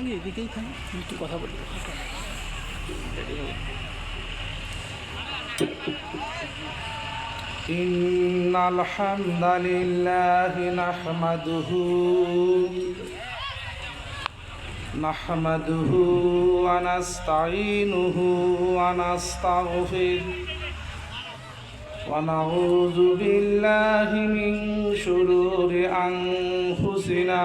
আগে এদিকেই থাকি একটু কথা বলি إن الحمد لله نحمده نحمده ونستعينه ونستغفره ونعوذ بالله من شرور أنفسنا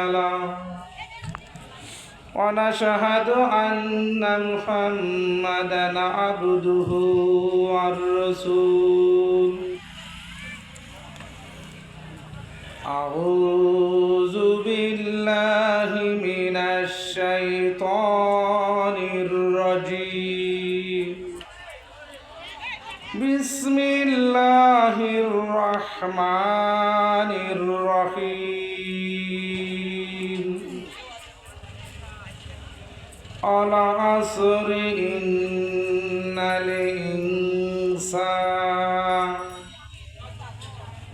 له ونشهد أن محمدا عبده والرسول أعوذ بالله من الشيطان الرجيم بسم الله الرحمن الرحيم العصر إن الإنسان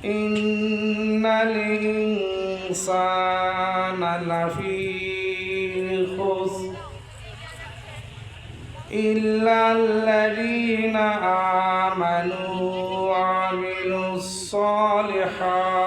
إن الإنسان لفي خسر إلا الذين آمنوا وعملوا الصالحات.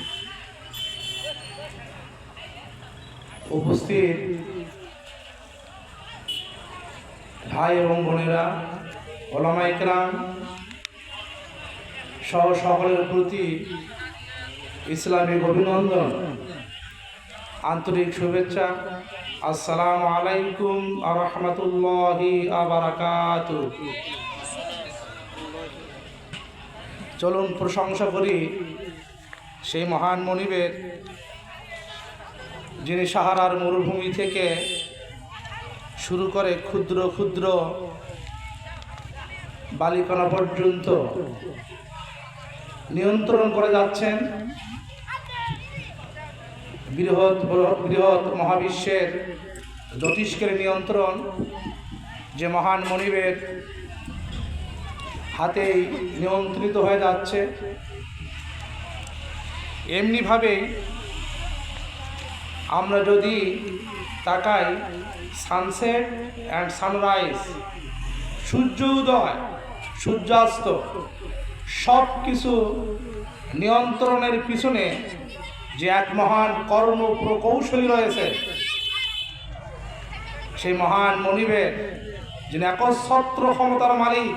উপস্থিত ভাই এবং বোনেরা, ওলামা ইকরাম সহ সকলের প্রতি ইসলামিক অভিনন্দন, আন্তরিক শুভেচ্ছা। আসসালামু আলাইকুম আরহামতুল্লাহি আবারাকাত চলুন প্রশংসা করি সেই মহান মনিবের যিনি সাহারার মরুভূমি থেকে শুরু করে ক্ষুদ্র ক্ষুদ্র বালিকণা পর্যন্ত নিয়ন্ত্রণ করে যাচ্ছেন বৃহৎ বৃহৎ মহাবিশ্বের জ্যোতিষ্কের নিয়ন্ত্রণ যে মহান মনিবের হাতেই নিয়ন্ত্রিত হয়ে যাচ্ছে। এমনিভাবেই আমরা যদি তাকাই সানসেট অ্যান্ড সানরাইজ সূর্য উদয়, সূর্যাস্ত সব কিছু নিয়ন্ত্রণের পিছনে যে এক মহান কর্ম প্রকৌশলী রয়েছে, সেই মহান মনিবের যিনি একচ্ছত্র ক্ষমতার মালিক,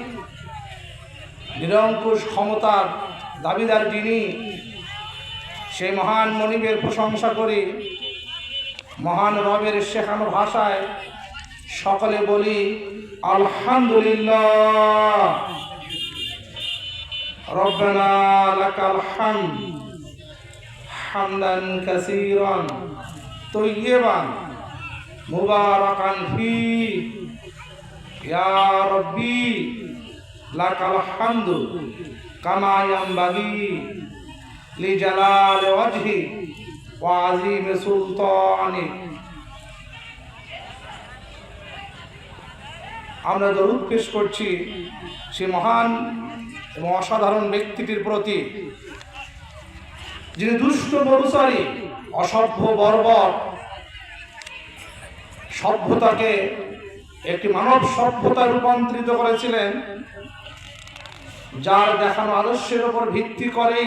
নিরঙ্কুশ ক্ষমতার দাবিদার যিনি সেই মহান মনিবের প্রশংসা করি মহান রবের শেখানো ভাষায় সকলে বলি, আলহামদুলিল্লাহ। রব্বানা লাকাল হামদ হামদান কাসীরান তৈয়বান মুবারাকান ফি। ইয়া রব্বি, লাকাল হামদু কামা ইয়ানবাগি লিজালাল ওয়াজহি। আযীম সুলতানি আমরা দরুদ পেশ করছি সে মহান এবং অসাধারণ ব্যক্তিটির প্রতি, যিনি দুষ্ট মরুসারি অসভ্য বর্বর, সভ্যতাকে একটি মানব সভ্যতায় রূপান্তরিত করেছিলেন, যার দেখানো আদর্শের উপর ভিত্তি করেই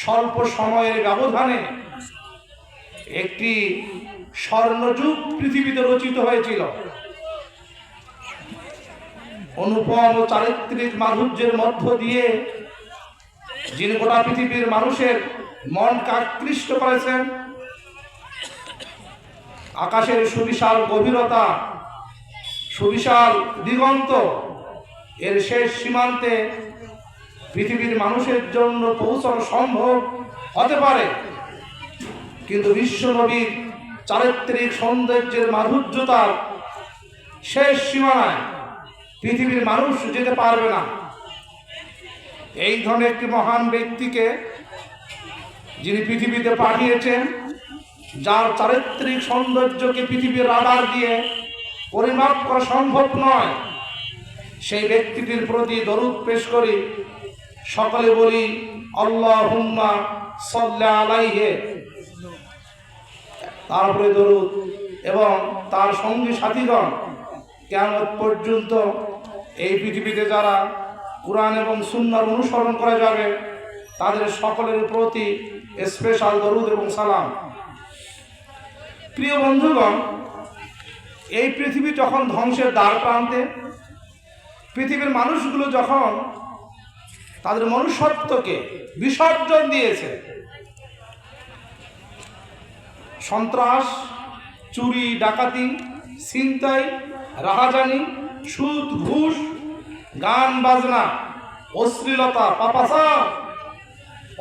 স্বল্প সময়ের ব্যবধানে একটি স্বর্ণযুগ পৃথিবীতে রচিত হয়েছিল। অনুপম ও চারিত্রিক মাধুর্যের মধ্য দিয়ে যিনি গোটা পৃথিবীর মানুষের মনকে আকৃষ্ট করেছেন, আকাশের সুবিশাল গভীরতা, সুবিশাল দিগন্ত, এর শেষ সীমান্তে পৃথিবীর মানুষের জন্য পৌঁছানো সম্ভব হতে পারে। কিন্তু বিশ্ব বিশ্বনবীর চারিত্রিক সৌন্দর্যের মাধুর্যতার শেষ সীমানায় পৃথিবীর মানুষ যেতে পারবে না। এই ধরনের একটি মহান ব্যক্তিকে যিনি পৃথিবীতে পাঠিয়েছেন, যার চারিত্রিক সৌন্দর্যকে পৃথিবীর রাডার দিয়ে পরিমাপ করা সম্ভব নয়, সেই ব্যক্তিটির প্রতি দরুদ পেশ করি। সকলে বলি আল্লাহ হুম্মা সাল্লা আলাইহে। তারপরে দরুদ এবং তার সঙ্গী সাথীগণ কেমন পর্যন্ত এই পৃথিবীতে যারা কোরআন এবং সুন্নার অনুসরণ করা যাবে, তাদের সকলের প্রতি স্পেশাল দরুদ এবং সালাম। প্রিয় বন্ধুগণ, এই পৃথিবী যখন ধ্বংসের দ্বার প্রান্তে, পৃথিবীর মানুষগুলো যখন তাদের মনুষ্যত্বকে বিসর্জন দিয়েছে সন্ত্রাস, চুরি, ডাকাতি, ছিনতাই, রাহাজানি, সুদ, ঘুষ, গান, বাজনা, অশ্লীলতা পাপাসা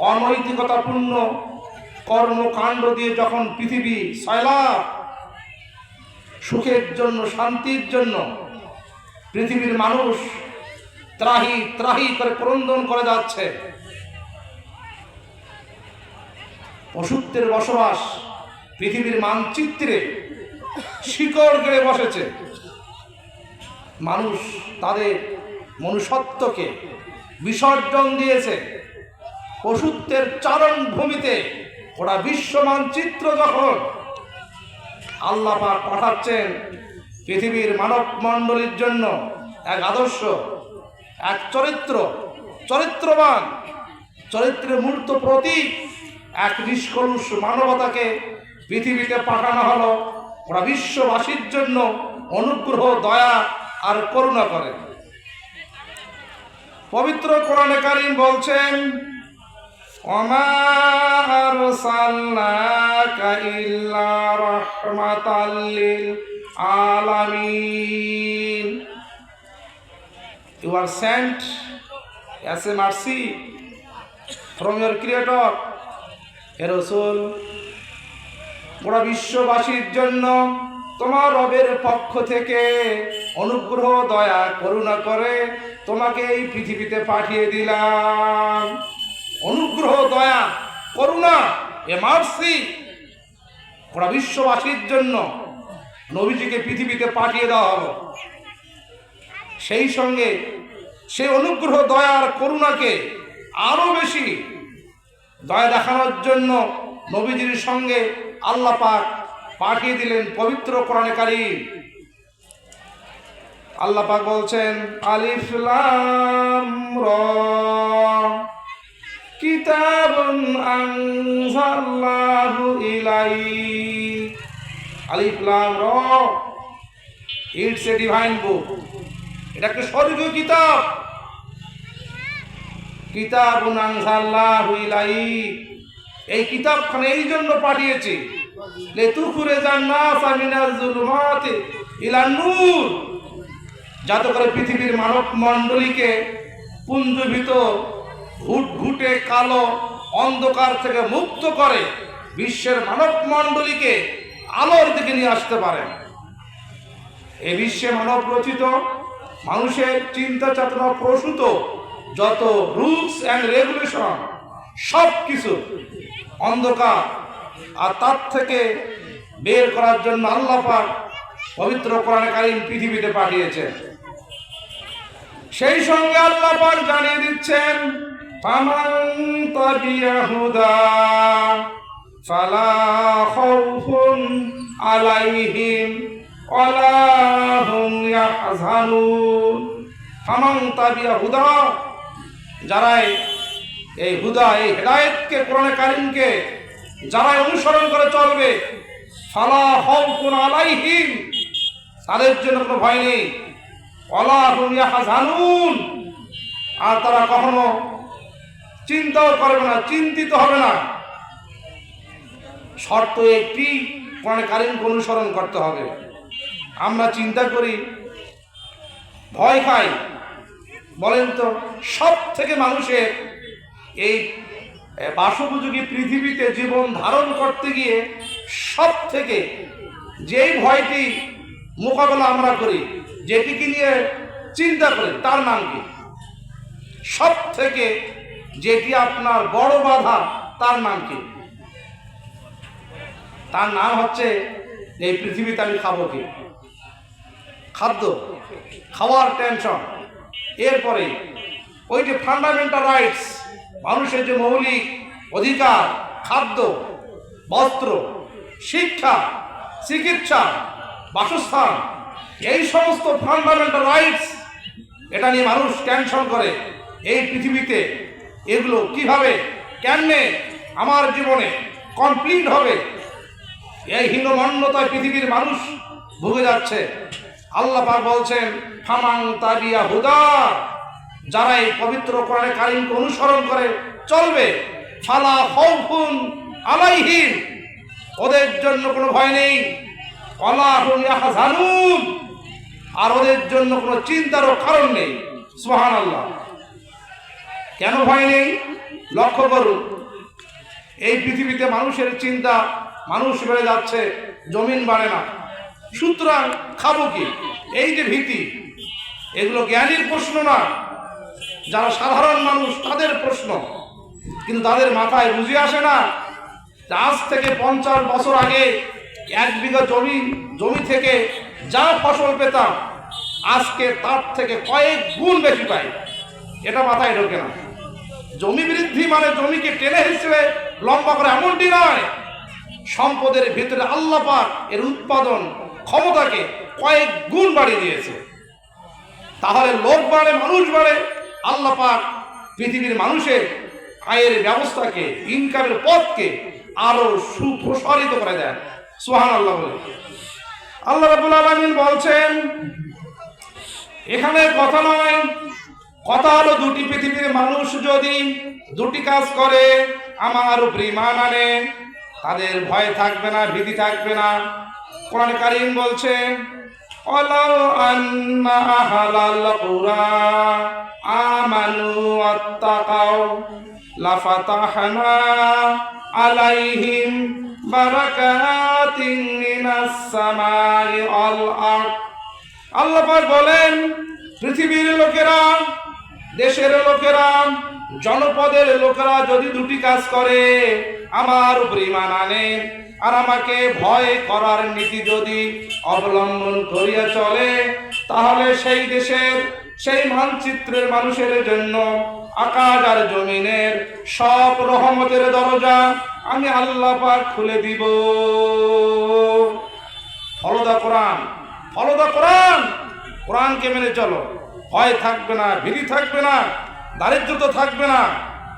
অনৈতিকতাপূর্ণ কর্মকাণ্ড দিয়ে যখন পৃথিবী সয়লাভ সুখের জন্য, শান্তির জন্য পৃথিবীর মানুষ ত্রাহি ত্রাহি করে ক্রন্দন করে যাচ্ছে। অসুত্বের বসবাস পৃথিবীর মানচিত্রে শিকড় গেড়ে বসেছে। মানুষ তাদের মনুষ্যত্বকে বিসর্জন দিয়েছে। পশুত্বের চারণ ভূমিতে ওরা বিশ্ব মানচিত্র যখন আল্লাহ পাঠাচ্ছেন পৃথিবীর মানব মণ্ডলীর জন্য এক আদর্শ, এক চরিত্র, চরিত্রবান, চরিত্রের মূর্ত প্রতীক, এক নিষ্কলুষ মানবতাকে পৃথিবীতে পাঠানো হলো। ওরা বিশ্ববাসীর জন্য অনুগ্রহ, দয়া আর করুণা করে। পবিত্র কোরআনে কারিম বলছেন আলামিন। You are sent as mercy from your creator হে রসুল গোটা বিশ্ববাসীর জন্য তোমার রবের পক্ষ থেকে অনুগ্রহ, দয়া, করুণা করে তোমাকে এই পৃথিবীতে পাঠিয়ে দিলাম। অনুগ্রহ, দয়া, করুণা, এ মার্সি গোটা বিশ্ববাসীর জন্য নবীজিকে পৃথিবীতে পাঠিয়ে দেওয়া হলো সেই সঙ্গে সেই অনুগ্রহ দয়ার করুণাকে আরও বেশি দয়া দেখানোর জন্য নবীজির সঙ্গে আল্লাহ পাক পাঠিয়ে দিলেন পবিত্র কোরআনে কারিম। আল্লাহ পাক বলছেন, আলিফ লাম র। কিতাবুন আনজাল্লাহু ইলাইক। আলিফ লাম র। ইটস এ ডিভাইন বুক এটা একটা স্বর্গীয় কিতাব। কিতাবুন আনজাল্লাহু ইলাইক। এই কিতাবখানে এই জন্য পাঠিয়েছি। যাতে করে পৃথিবীর মানব মণ্ডলীকে পুঞ্জীভূত ঘুটঘুটে কালো অন্ধকার থেকে মুক্ত করে বিশ্বের মানব মণ্ডলীকে আলোর দিকে নিয়ে আসতে পারে। এ বিশ্বে মানব রচিত, মানুষের চিন্তা চেতনা প্রসূত যত রুলস অ্যান্ড রেগুলেশন সব কিছু অন্ধকার। আর তার থেকে বের করার জন্য আল্লাহ পাক পবিত্র কোরআন কারিম পৃথিবীতে পাঠিয়েছেন। সেই সঙ্গে আল্লাহ পাক জানিয়ে দিচ্ছেন যারাই এই হুদা, এই হেদায়েতকে, কোরআনে কারিমকে যারা অনুসরণ করে চলবে, ফালা খাউফুন আলাইহিম, তাদের জন্য কোনো ভয় নেই। অলা হুম ইয়াহজানুন, আর তারা কখনো চিন্তাও করবে না, চিন্তিত হবে না। শর্ত একটি, কোরআন কারিমকে অনুসরণ করতে হবে। আমরা চিন্তা করি, ভয় খাই। বলেন তো সব থেকে মানুষের এই বাসোপযোগী পৃথিবীতে জীবন ধারণ করতে গিয়ে সব থেকে যেই ভয়টি মোকাবেলা আমরা করি, যেটিকে নিয়ে চিন্তা করি, তার নাম কি? সব থেকে যেটি আপনার বড় বাধা, তার নাম কি? তার নাম হচ্ছে, এই পৃথিবীতে আমি খাব কি? খাদ্য। খাওয়ার টেনশন এরপরে, ওই যে ফান্ডামেন্টাল রাইটস মানুষের যে মৌলিক অধিকার, খাদ্য, বস্ত্র, শিক্ষা, চিকিৎসা, বাসস্থান, এই সমস্ত ফান্ডামেন্টাল রাইটস এটা নিয়ে মানুষ টেনশন করে। এই পৃথিবীতে এগুলো কীভাবে, কেমনে আমার জীবনে কমপ্লিট হবে? এই হীনমন্যতায় পৃথিবীর মানুষ ভুগে যাচ্ছে। আল্লাহ বলছেন ফামাং তাবিয়া হুদা যারা এই পবিত্র কোরআনে কারিমকে অনুসরণ করে চলবে, ফালা খাউফুন আলাইহিম। ওদের জন্য কোনো ভয় নেই। অলাহুম ইয়াহজানুন। আর ওদের জন্য কোনো চিন্তারও কারণ নেই। সুবহানাল্লাহ। কেন ভয় নেই? লক্ষ্য করুন। এই পৃথিবীতে মানুষের চিন্তা, মানুষ বেড়ে যাচ্ছে, জমিন বাড়ে না। সুতরাং খাব কি? এই যে ভীতি, এগুলো জ্ঞানীর প্রশ্ন না। যারা সাধারণ মানুষ, তাদের প্রশ্ন। কিন্তু তাদের মাথায় বুঝে আসে না। আজ থেকে পঞ্চাশ বছর আগে এক বিঘা জমি জমি থেকে যা ফসল পেতাম, আজকে তার থেকে কয়েক গুণ বেশি পাই। এটা মাথায় ঢোকে না। জমি বৃদ্ধি মানে জমিকে টেনে হিসেবে লম্বা করে এমনটি নয়। সম্পদের ভিতরে আল্লাহ পাক এর উৎপাদন ক্ষমতাকে কয়েক গুণ বাড়িয়ে দিয়েছে। তাহলে লোক বাড়ে, মানুষ বাড়ে আল্লাহ পাক পৃথিবীর মানুষের আয়ের ব্যবস্থাকে ইনকামের পথকে আরও সুপ্রসারিত করে দেন। সোহান আল্লাহ বলে। আল্লাহ রাবুল আলমিন বলছেন, এখানে কথা নয়, কথা হলো দুটি পৃথিবীর মানুষ যদি দুটি কাজ করে, আমার উপর ইমান আনে, তাদের ভয় থাকবে না, ভীতি থাকবে না। কোরআন কারিম বলছে অলাউ আন্না আহালাল কুরা আত্তাকাও লাফাতাহনা আলাইহিম বারাকাতিন মিনাস সামাই আল আরদ। আল্লাহ পাক বলেন, পৃথিবীর লোকেরা, দেশের লোকেরা, জনপদের লোকেরা যদি দুটি কাজ করে, আমার উপর আনে আর আমাকে ভয় করার নীতি যদি অবলম্বন করিয়া চলে, তাহলে সেই দেশের সেই মানচিত্রের মানুষের জন্য আকাশ আর জমিনের সব রহমতের দরজা আমি আল্লাহ পাক খুলে দিব। ফলদা কোরআন ফলদা কোরআন। কোরআনকে মেনে চলো। ভয় থাকবে না, ভীতি থাকবে না, দারিদ্রতা থাকবে না।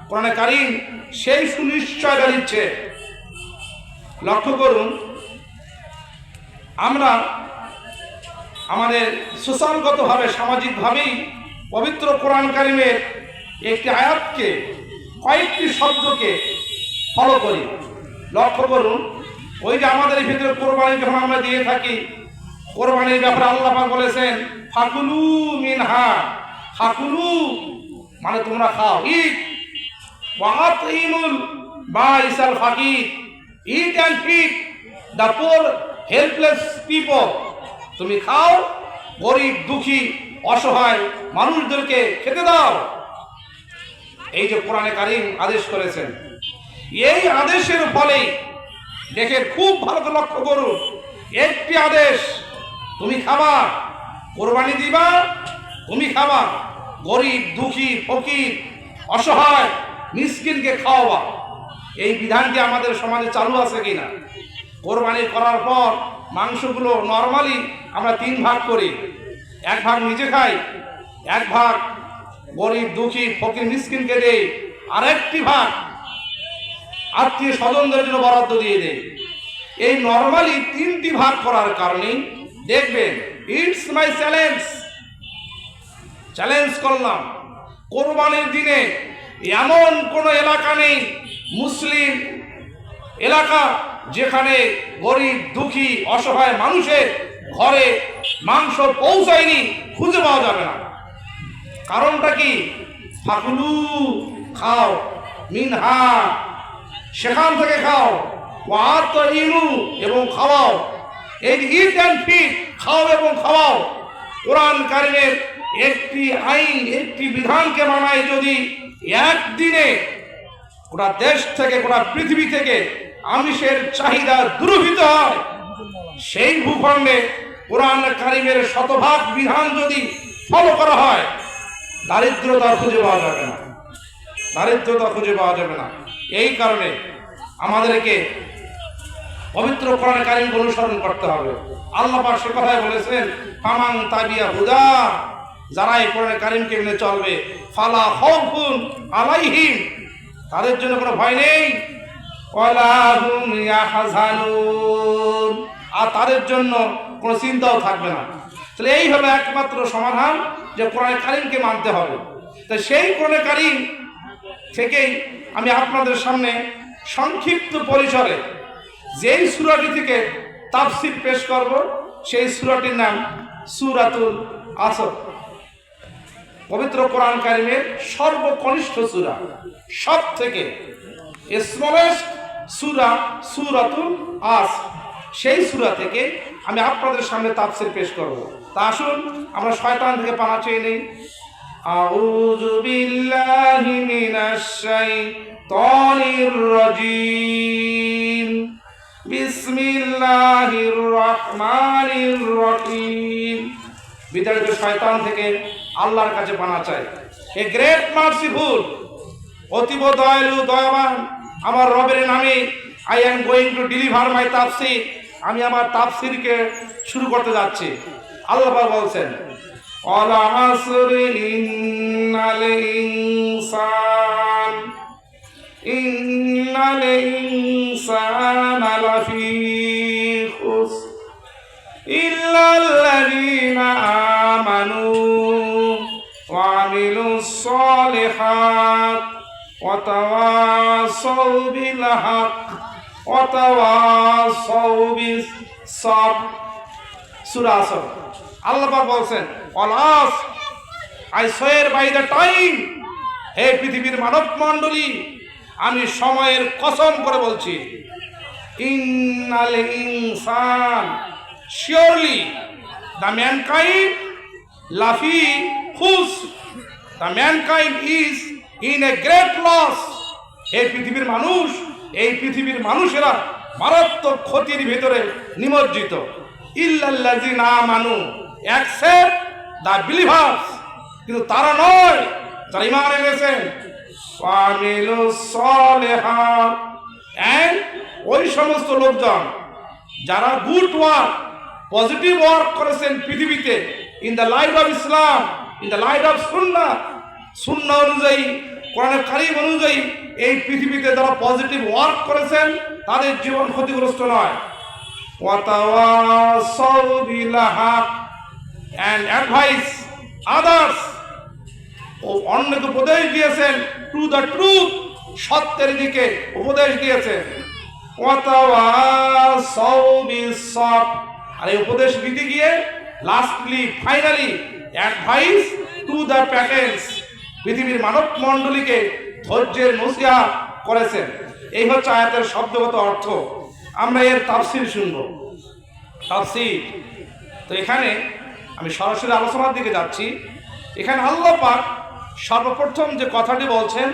কোরআনে কারিম সেই সুনিশ্চয়তা দিচ্ছে লক্ষ্য করুন, আমরা আমাদের সোশ্যালগতভাবে সামাজিকভাবেই পবিত্র কোরআন কারিমের একটি আয়াতকে, কয়েকটি শব্দকে ফলো করি। লক্ষ্য করুন, ওই যে আমাদের ভিতরে কোরবানি যখন আমরা দিয়ে থাকি, কোরবানির ব্যাপারে আল্লাহ বলেছেন, ফাকুলু মিনহা ফাকুলু মানে তোমরা খাও। ইট ওয়াত ইমুল বা ইসাল ফাকির eat and feed the poor helpless people তুমি খাও, গরিব, দুঃখী, অসহায় মানুষদেরকে খেতে দাও। এই যে কোরআনে কারিম আদেশ করেছেন, এই আদেশের ফলেই দেখে খুব ভালো লক্ষ্য করুন, একটি আদেশ, তুমি খাবা, কোরবানি দিবা, তুমি খাবা, গরিব, দুঃখী, ফকির, অসহায়, মিসকিনকে খাওয়াবা। এই বিধানটি আমাদের সমাজে চালু আছে কিনা? কোরবানি করার পর মাংসগুলো নর্মালি আমরা তিন ভাগ করি। এক ভাগ নিজে খাই, এক ভাগ গরিব, দুঃখী, ফকির, মিসকিনকে দেই, আরেকটি ভাগ আত্মীয় স্বজনদের জন্য বরাদ্দ দিয়ে দেয় এই নর্মালি তিনটি ভাগ করার কারণে দেখবেন ইটস মাই চ্যালেঞ্জ চ্যালেঞ্জ করলাম। কোরবানির দিনে এমন কোনো এলাকা নেই, মুসলিম এলাকা যেখানে গরিব, দুঃখী, অসহায় মানুষের ঘরে মাংস পৌঁছায়নি, খুঁজে পাওয়া যাবে না। কারণটা কি? ফাকুলু, খাও। মিনহা, সেখান থেকে খাও। ইনু এবং খাওয়াও। এই ইট অ্যান্ড ফিট খাও এবং খাওয়াও। কোরআন কারিমের একটি আইন, একটি বিধানকে মানায় যদি একদিনে গোটা দেশ থেকে, গোটা পৃথিবী থেকে আমিষের চাহিদা দূরভূত হয়। সেই ভূখণ্ডে কোরআন কারিমের শতভাগ বিধান যদি ফলো করা হয়, দারিদ্রতা খুঁজে পাওয়া যাবে না। দারিদ্রতা খুঁজে পাওয়া যাবে না। এই কারণে আমাদেরকে পবিত্র কোরআন কারিমকে অনুসরণ করতে হবে। আল্লাহ সে কথায় বলেছেন ফামাং তাবিয়া হুদা যারা এই কোরআন কারিমকে মেনে চলবে, ফালা খাউফুন আলাইহিম তাদের জন্য কোনো ভয় নেই। আর তাদের জন্য কোনো চিন্তাও থাকবে না। তাহলে এই হলো একমাত্র সমাধান যে কোরআন কারিমকে মানতে হবে। তো সেই কোরআন কারিম থেকেই আমি আপনাদের সামনে সংক্ষিপ্ত পরিসরে যেই সুরাটি থেকে তাফসির পেশ করব, সেই সুরাটির নাম সুরাতুল আসর। পবিত্র কোরআন কারিমের সর্বকনিষ্ঠ সুরা সব থেকে স্মলেস্ট সুরা সুরাতুল আস সেই সুরা থেকে আমি আপনাদের সামনে তাফসির পেশ করব তা আসুন আমরা শয়তান থেকে পানা চেয়ে নেই أعوذ بالله من الشيطان الرجيم بسم الله الرحمن الرحيم বিতাড়িত শয়তান থেকে আল্লাহর কাছে পানা চাই এ গ্রেট মার্সিফুল অতীব দয়ালু দয়াবান আমার রবের নামে I am going to deliver my তাফসির আমি আমার তাফসিরকে শুরু করতে যাচ্ছি আল্লাহ পাক বলছেন قال عصر إن الإنسان إن الإنسان لفي خسر إلا الذين آمنوا وعملوا الصالحات وتواصوا بالحق وتواصوا بالصبر সূরা আসর আল্লাহ পাক বলছেন অলাস I swear by the time হে পৃথিবীর মানব মণ্ডলী আমি সময়ের কসম করে বলছি ইন্নাল ইনসান শিওরলি দ্য ম্যানকাইন্ড লাফি হুস the mankind is in a great loss এই পৃথিবীর মানুষ, এই পৃথিবীর মানুষেরা মারাত্মক ক্ষতির ভিতরে নিমজ্জিত। ইল্লাল্লাজি না মানু অ্যাকসেপ্ট দ্য বিলিভার্স কিন্তু তারা নয়, যারা ইমান এনেছেন। ওয়ামিলু সলেহাত। অ্যান্ড ওই সমস্ত লোকজন, যারা গুড ওয়ার্ক, পজিটিভ ওয়ার্ক করেছেন পৃথিবীতে in the light of Islam in the light of সুন্না সুন্না অনুযায়ী, কোরআনের কারিম অনুযায়ী এই পৃথিবীতে যারা পজিটিভ ওয়ার্ক করেছেন, তাদের জীবন ক্ষতিগ্রস্ত নয়। অ্যান্ড অ্যাডভাইস আদার্স ও উপদেশ দিয়েছেন টু দ্য ট্রুথ সত্যের দিকে উপদেশ দিয়েছেন। আর এই উপদেশ দিতে গিয়ে lastly finally advice to the প্যাকেন্স পৃথিবীর মানব মণ্ডলীকে ধৈর্যের নসিহা করেছেন। এই হচ্ছে আয়াতের শব্দগত অর্থ। আমরা এর তাফসির শুনব। তাফসির। তো এখানে আমি সরাসরি আলোচনার দিকে যাচ্ছি। এখানে আল্লাহ পাক সর্বপ্রথম যে কথাটি বলছেন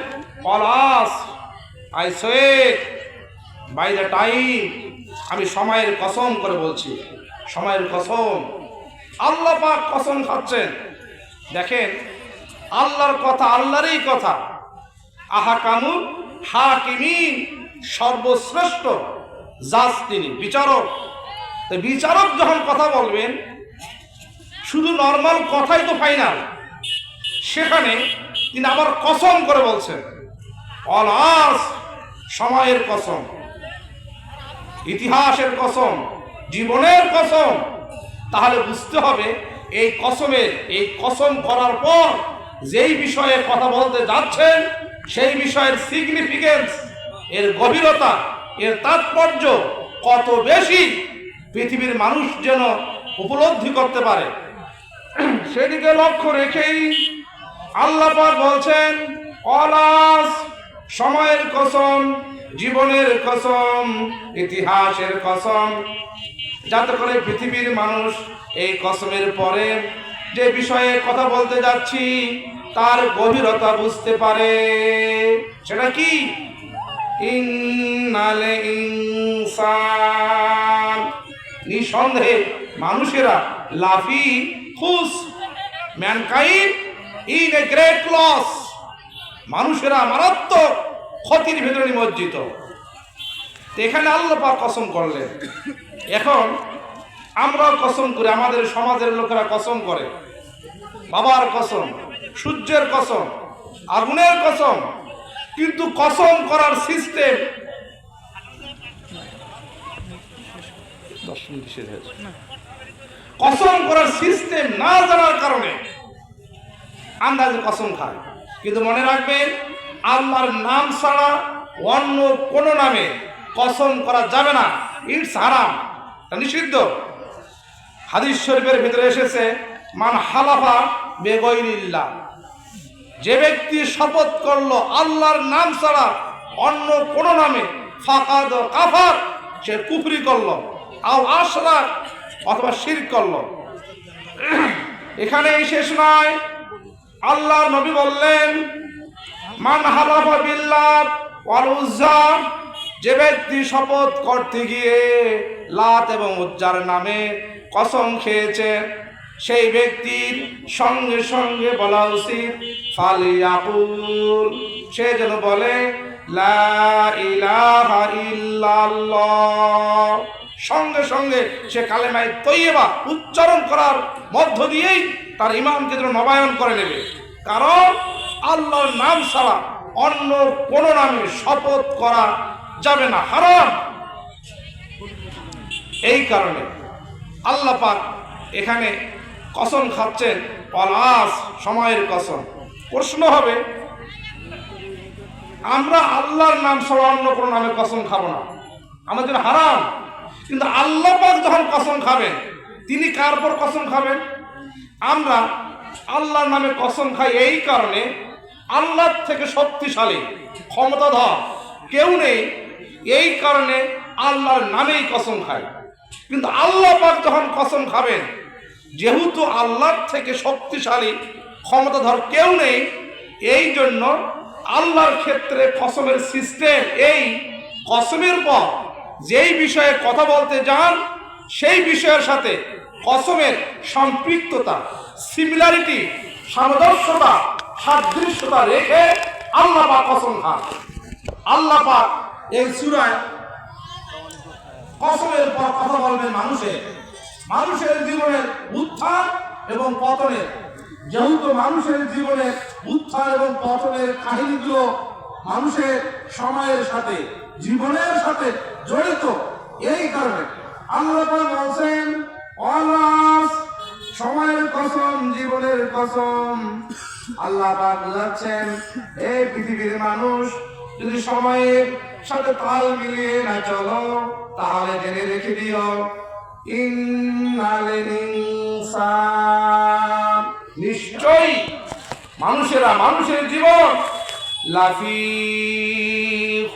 Palash I swear by the time আমি সময়ের কসম করে বলছি। সময়ের কসম। আল্লাহ পাক কসম খাচ্ছেন। দেখেন আল্লাহর কথা আল্লাহরই কথা। আহা কানুন হাকিমিন, সর্বশ্রেষ্ঠ জাজ তিনি, বিচারক। বিচারক যখন কথা বলবেন, শুধু নর্মাল কথাই তো ফাইনাল। সেখানে তিনি আবার কসম করে বলছেন অলাস সময়ের কসম, ইতিহাসের কসম, জীবনের কসম। তাহলে বুঝতে হবে, এই কসমের, এই কসম করার পর যেই বিষয়ে কথা বলতে যাচ্ছেন, সেই বিষয়ের সিগনিফিকেন্স এর গভীরতা, এর তাৎপর্য কত বেশি পৃথিবীর মানুষ যেন উপলব্ধি করতে পারে। সেদিকে লক্ষ্য রেখেই আল্লাহ বলছেন, অলাস, সময়ের কসম, জীবনের কসম, ইতিহাসের কসম। যাতে করে পৃথিবীর মানুষ এই কসমের পরে যে বিষয়ে কথা বলতে যাচ্ছি, তার গভীরতা বুঝতে পারে। সেটা কি? নিঃসন্দেহে মানুষেরা লাফি খুশ mankind, in a great loss. মানুষেরা মারাত্মক ক্ষতির ভেতরে নিমজ্জিত। এখানে আল্লাহ পাক কসম করলেন। এখন আমরা কসম করি আমাদের সমাজের লোকেরা কসম করে। বাবার কসম সূর্যের কসম আগুনের কসম কিন্তু কসম করার সিস্টেম কসম করার সিস্টেম না জানার কারণে আন্দাজে কসম খায়। কিন্তু মনে রাখবেন আল্লাহর নাম ছাড়া অন্য কোনো নামে কসম করা যাবে না। ইটস হারাম নিষিদ্ধ। হাদিস শরীফের ভিতরে এসেছে, মান হালাফা বেগৈরিল্লাহ। যে ব্যক্তি শপথ করল আল্লাহর নাম ছাড়া অন্য কোনো নামে, ফাকাদ কাফার সে কুফরি করল, আও আশরা অথবা শির করল। এখানে এই শেষ নয়। আল্লাহর নবী বললেন, মান হালাফা বিল্লাহ ওয়াল উজ্জা যে ব্যক্তি শপথ করতে গিয়ে লাত এবং উজ্জার নামে কসম খেয়েছে। সেই ব্যক্তির সঙ্গে সঙ্গে বলা উচিত ফালিয়াকুল সে যেন বলে সঙ্গে সঙ্গে সে কালেমায় তৈবা উচ্চারণ করার মধ্য দিয়েই তার ইমামকে যেন নবায়ন করে নেবে। কারণ আল্লাহর নাম ছাড়া অন্য কোনো নামে শপথ করা যাবে না, হারাম। এই কারণে আল্লাহ পাক এখানে কসম খাচ্ছেন পলাশ সময়ের কসম। প্রশ্ন হবে, আমরা আল্লাহর নাম ছাড়া অন্য কোনো নামে কসম খাব না। আমাদের হারাম। কিন্তু আল্লাহ পাক যখন কসম খাবেন, তিনি কার পর কসম খাবেন? আমরা আল্লাহর নামে কসম খাই এই কারণে আল্লাহর থেকে শক্তিশালী, ক্ষমতাধর কেউ নেই। এই কারণে আল্লাহর নামেই কসম খাই কিন্তু আল্লাহ পাক যখন কসম খাবেন, যেহেতু আল্লাহর থেকে শক্তিশালী, ক্ষমতাধর কেউ নেই, এই জন্য আল্লাহর ক্ষেত্রে কসমের সিস্টেম এই। কসমের পর যেই বিষয়ে কথা বলতে যান, সেই বিষয়ের সাথে কসমের সম্পৃক্ততা সিমিলারিটি সামঞ্জস্যতা সাদৃশ্যতা রেখে আল্লাহ পাক কসম খান। আল্লাহ পাক এই সুরায় কসমের পর কথা বলবেন মানুষের মানুষের জীবনের উত্থান এবং পতনের। যেহেতু মানুষের জীবনের উত্থান এবং পতনের কাহিনীগুলো মানুষের সময়ের সাথে, জীবনের সাথে জড়িত, এই কারণে আল্লাহ বলছেন সময়ের কসম, জীবনের কসম। আল্লাহ বুঝাচ্ছেন এই পৃথিবীর মানুষ যদি সময়ের সাথে তাল মিলিয়ে না চলো, তাহলে জেনে রেখে দিও। নিশ্চয়ই মানুষেরা মানুষের জীবন। লাফি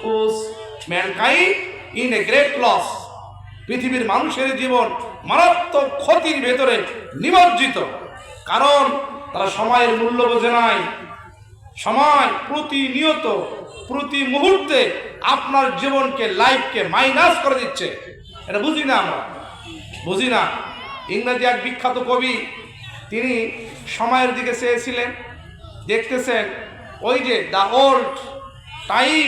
খুস mankind in a great loss পৃথিবীর মানুষের জীবন মারাত্মক ক্ষতির ভেতরে নিমজ্জিত। কারণ তারা সময়ের মূল্য বোঝে নাই। সময় প্রতিনিয়ত, প্রতি মুহূর্তে আপনার জীবনকে লাইফকে মাইনাস করে দিচ্ছে। এটা বুঝি না আমরা? বুঝি না। ইংরেজি এক বিখ্যাত কবি, তিনি সময়ের দিকে চেয়েছিলেন। দেখতেছেন, ওই যে the old time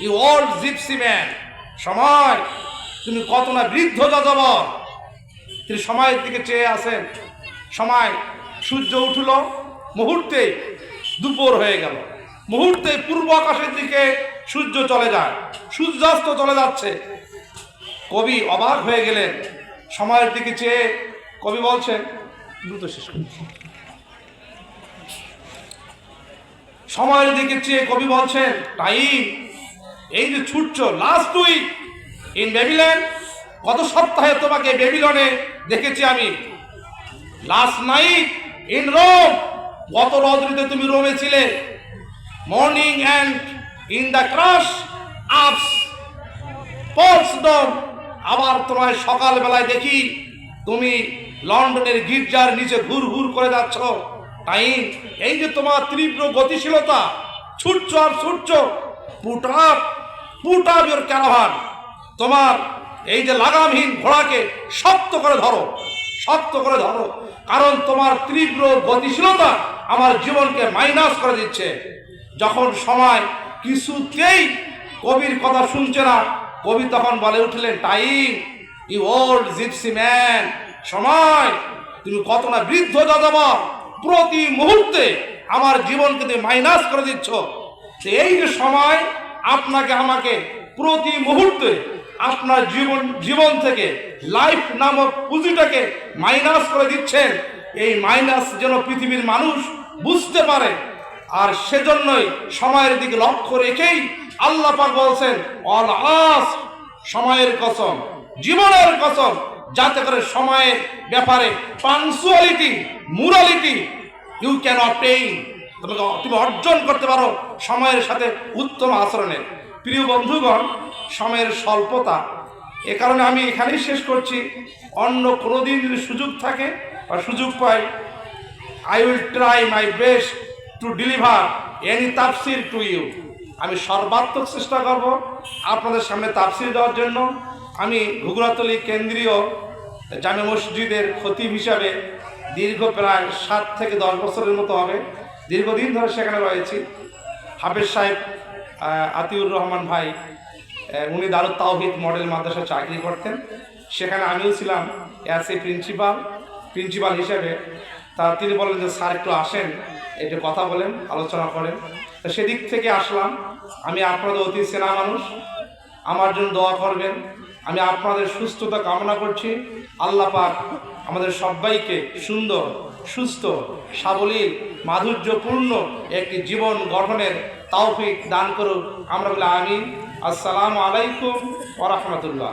you old gypsy man সময়, তুমি কত না বৃদ্ধ যাযাবর। তিনি সময়ের দিকে চেয়ে আসেন সময়, সূর্য উঠল, মুহূর্তে দুপুর হয়ে গেল। মুহূর্তে পূর্ব আকাশের দিকে সূর্য চলে যায়। সূর্যাস্ত চলে যাচ্ছে। কবি অবাক হয়ে গেলেন। সময়ের দিকে চেয়ে কবি বলছেন, দ্রুত শেষ সময়ের দিকে চেয়ে কবি বলছেন, টাইম, এই যে ছুটছ লাস্ট উইক ইন বেবিলন গত সপ্তাহে তোমাকে বেবিলনে দেখেছি আমি। লাস্ট নাইট ইন রোম গত রজনীতে তুমি রোমে ছিলে। Morning and in the crush ups Paul's dome আবার তোমায় সকালবেলায় দেখি তুমি লন্ডনের গির্জার নিচে ঘুর ঘুর করে যাচ্ছ। টাইম এই যে তোমার তীব্র গতিশীলতা, ছুটছ আর ছুটছ put up put up your caravan তোমার এই যে লাগামহীন ঘোড়াকে শক্ত করে ধরো। শক্ত করে ধরো। কারণ তোমার তীব্র গতিশীলতা আমার জীবনকে মাইনাস করে দিচ্ছে। যখন সময় কিছুতেই কবির কথা শুনছে না, কবি তখন বলে উঠলেন, time you old gypsy man, সময়, তুমি কত না বৃদ্ধ যাযাবর। প্রতি মুহূর্তে আমার জীবনকে তুমি মাইনাস করে দিচ্ছ। এই যে সময়, আপনাকে আমাকে প্রতি মুহূর্তে আপনার জীবন জীবন থেকে লাইফ নামক পুঁজিটাকে মাইনাস করে দিচ্ছেন। এই মাইনাস যেন পৃথিবীর মানুষ বুঝতে পারে। আর সেজন্যই সময়ের দিকে লক্ষ্য রেখেই আল্লাহ পাক বলছেন, অল আস, সময়ের কসম, জীবনের কসম। যাতে করে সময়ের ব্যাপারে পাংচুয়ালিটি মুরালিটি ইউ ক্যান তুমি তুমি অর্জন করতে পারো সময়ের সাথে উত্তম আচরণের। প্রিয় বন্ধুগণ, সময়ের স্বল্পতা। এ কারণে আমি এখানেই শেষ করছি। অন্য কোনো দিন যদি সুযোগ থাকে বা সুযোগ পাই I will try my best to deliver any তাফসির টু ইউ আমি সর্বাত্মক চেষ্টা করব আপনাদের সামনে তাফসির দেওয়ার জন্য। আমি ঘুগুরাতলি কেন্দ্রীয় জামে মসজিদের খতিব হিসাবে দীর্ঘ প্রায় সাত থেকে দশ বছরের মতো হবে। দীর্ঘদিন ধরে সেখানে রয়েছি। হাফেজ সাহেব আতিউর রহমান ভাই উনি দারুত তাওহিদ মডেল মাদ্রাসা চাকরি করতেন। সেখানে আমিও ছিলাম অ্যাজ এ প্রিন্সিপাল প্রিন্সিপাল হিসেবে। তা তিনি বলেন যে, স্যার, একটু আসেন, একটু কথা বলেন, আলোচনা করেন। তো সেদিক থেকে আসলাম। আমি আপনাদের অতি সেনা মানুষ, আমার জন্য দোয়া করবেন। আমি আপনাদের সুস্থতা কামনা করছি। আল্লাহ পাক আমাদের সবাইকে সুন্দর, সুস্থ, সাবলীল, মাধুর্যপূর্ণ একটি জীবন গঠনের তৌফিক দান করুক। আমরা বলে আমিন। আসসালামু আলাইকুম ওরহমতুল্লাহ